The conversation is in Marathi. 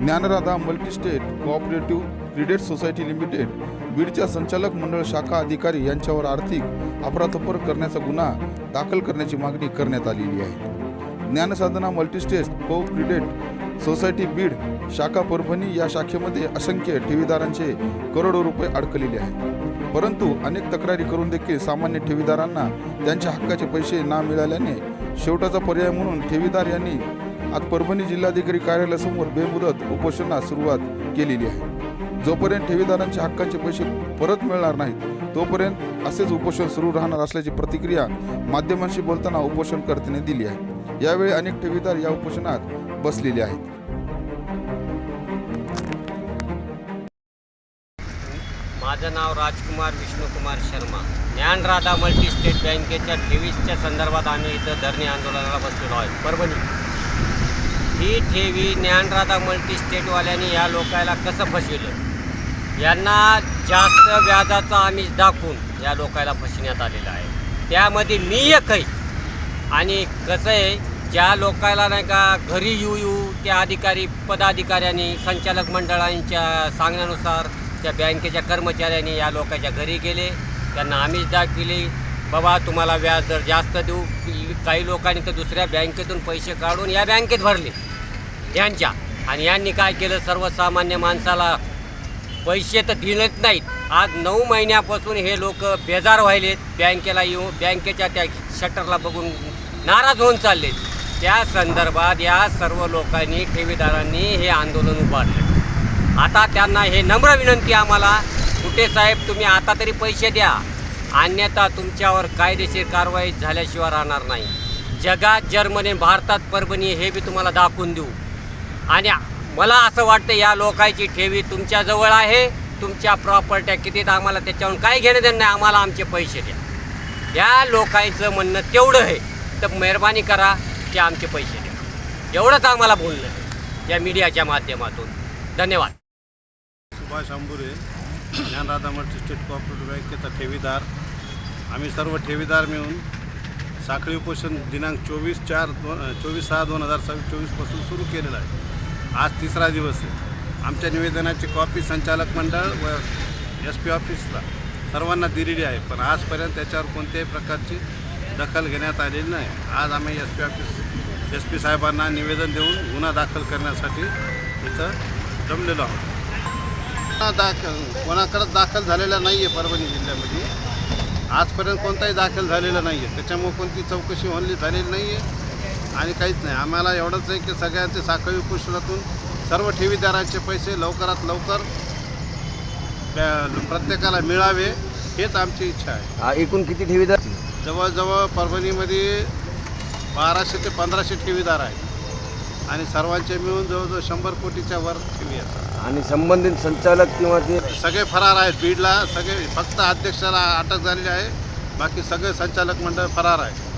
Dnyanradha multistate cooperative credit society limited बीडच्या संचालक मंडळ शाखा अधिकारी यांच्यावर आर्थिक अपराधपर करण्याचा गुन्हा दाखल करण्याची मागणी करण्यात आलेली आहे. Dnyansadhana multistate co credit society Beed शाखा परभणी या शाखेमध्ये असंख्य ठेवीदारांचे करोडो रुपये अडकलेले आहेत. परंतु अनेक तक्रारी करून देखील सामान्य ठेवीदारांना त्यांच्या हक्काचे पैसे ना मिळाल्याने शेवटाचा पर्याय म्हणून ठेवीदार यांनी आज परभणी जिल्हाधिकारी कार्यालयासमोर बेमुदत उपोषणास सुरुवात केलेली आहे. जोपर्यंत ठेवीदारांच्या हक्काचे पैसे परत मिळणार नाहीत तोपर्यंत असेच उपोषण सुरू राहणार असल्याची प्रतिक्रिया माध्यमांशी बोलताना उपोषणकर्त्याने दिली आहे. यावेळी अनेक ठेवीदार या उपोषणात बसलेले आहेत. माझं नाव राजकुमार विष्णुकुमार शर्मा. ज्ञानराधा मल्टीस्टेट बँकेच्या ठेवीसच्या संदर्भात आम्ही इथं धरणे आंदोलनाला बसलेलो आहे. परभणी. ही ठेवी ज्ञानराधा मल्टीस्टेटवाल्यांनी या लोकायला कसं फसविलं? यांना जास्त व्याजाचा आमिष दाखवून या लोकायला फसविण्यात आलेलं आहे. त्यामध्ये मी एक आहे आणि कसं आहे ज्या लोकायला नाही का घरी येऊ येऊ त्या अधिकारी पदाधिकाऱ्यांनी संचालक मंडळांच्या सांगण्यानुसार त्या बँकेच्या कर्मचाऱ्यांनी या लोकांच्या घरी गेले त्यांना आमिष दाखविले बाबा तुम्हाला व्याज दर जास्त देऊ. काही लोकांनी तर दुसऱ्या बँकेतून पैसे काढून या बँकेत भरले. यांच्या. आणि यांनी काय केलं? सर्वसामान्य माणसाला पैसे तर दिलेच नाहीत. आज नऊ महिन्यापासून हे लोक बेजार व्हायलेत. बँकेला येऊन बँकेच्या त्या शटरला बघून नाराज होऊन चाललेत. त्या संदर्भात या सर्व लोकांनी ठेवीदारांनी हे आंदोलन उभारले. आता त्यांना हे नम्र विनंती आम्हाला. कुठे साहेब तुम्ही आता तरी पैसे द्या. अन्यथा तुमच्यावर कायदेशीर कारवाई झाल्याशिवाय राहणार नाही. जगात जर्मनी भारतात परभणी हे बी तुम्हाला दाखवून देऊ. आणि मला असं वाटतं या लोकांची ठेवी तुमच्याजवळ आहे. तुमच्या प्रॉपर्ट्या कितीत आम्हाला त्याच्यावरून काय घेणं देणं नाही. आम्हाला आमचे पैसे द्या. या लोकांचं म्हणणं तेवढं आहे. तर मेहरबानी करा की आमचे पैसे द्या. एवढंच आम्हाला बोलणं आहे. या मीडियाच्या माध्यमातून. धन्यवाद. Subhash Ambure Dnyanradha multi state cooperative बँकेचा ठेवीदार. आम्ही सर्व ठेवीदार मिळून साखळी उपोषण दिनांक चोवीस चार दोन चोवीस सहा दोन हजार सव्वीस चोवीसपासून सुरू केलेलं आहे. आज तिसरा दिवस आहे. आमच्या निवेदनाची कॉपी संचालक मंडळ व एस पी ऑफिसला सर्वांना दिलेली आहे पण आजपर्यंत त्याच्यावर कोणत्याही प्रकारची दखल घेण्यात आलेली नाही. आज आम्ही S P office S P साहेबांना निवेदन देऊन गुन्हा दाखल करण्यासाठी इथं जमलेलो आहोत. दाखल कोणाकडंच दाखल झालेला नाही आहे परभणी जिल्ह्यामध्ये. आजपर्यंत कोणताही दाखल झालेला नाही आहे त्याच्यामुळे कोणती चौकशी होणली झालेली नाही आहे आणि काहीच नाही. आम्हाला एवढंच आहे की सगळ्यांचे साखळी उपोषणातून सर्व ठेवीदारांचे पैसे लवकरात लवकर त्या- प्रत्येकाला मिळावे हेच आमची इच्छा आहे. एकूण किती ठेवीदार? जवळजवळ परभणीमध्ये बाराशे ते पंधराशे ठेवीदार आहेत. आणि सर्वांचे मिळून जवळजवळ शंभर कोटीच्या वर ठेवी आहेत आणि संबंधित संचालक किंवा ते सगळे फरार आहेत बीडला सगळे फक्त अध्यक्षाला अटक झालेली आहे. बाकी सगळे संचालक मंडळ फरार आहे.